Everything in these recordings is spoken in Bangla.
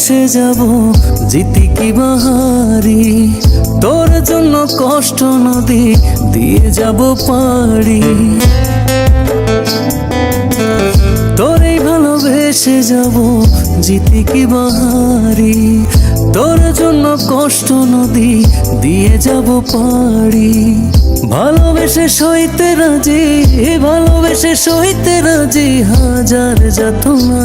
ভালোবেসে যাব জিতি কি বাহারি। তোর জন্য কষ্ট নদী দিয়ে যাব পারি তোরেই ভালোবেসে যাব জিতি কি বাহারি। তোর জন্য কষ্ট নদী দিয়ে যাব পারি ভালোবেসে সইতে রাজি, ভালোবেসে সইতে রাজি হাজার যাতনা।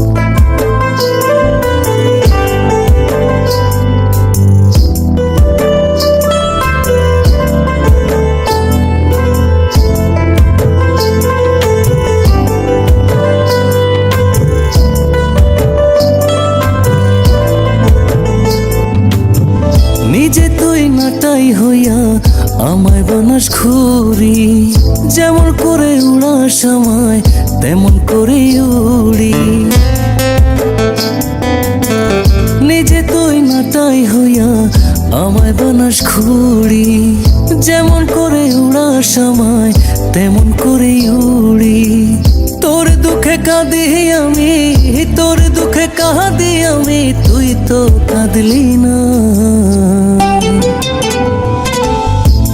আমায় বানাস খুরি যেমন করে উড়া সময় তেমন করে উড়ি। নিজে তুই নাটাই হইয়া আমায় বানাস খুরি যেমন করে উড়া সময় তেমন করে উড়ি। তোর দুঃখে কাঁদি আমি, তোর দুঃখে কাঁদি আমি, তুই তো কাঁদলি না।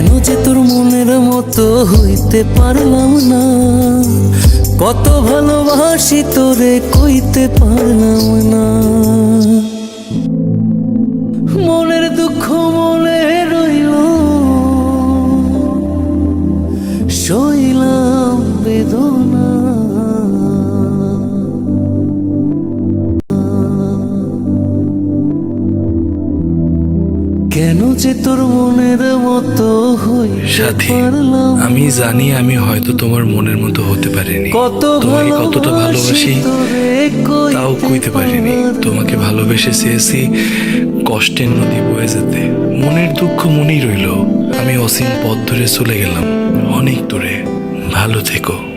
কেন যে তোর মনের মতো হইতে পারলাম না? কত ভালোবাসি তোরে কইতে পারলাম না। মনের দুঃখ মনে কেন যে তোর মনের মতো সাথী পারলাম আমি জানি আমি হয়তো তোমার মনের মতো হতে পারিনি। কত তোমাকে কতটা ভালোবাসি তাও কইতে পারিনি। তোমাকে ভালোবেসে চেয়েছি কষ্টের নদী বয়ে যেতে। মনের দুঃখ মনেই রইল। আমি অসীম পথ ধরে চলে গেলাম। অনেক দূরে। ভালো থেকো।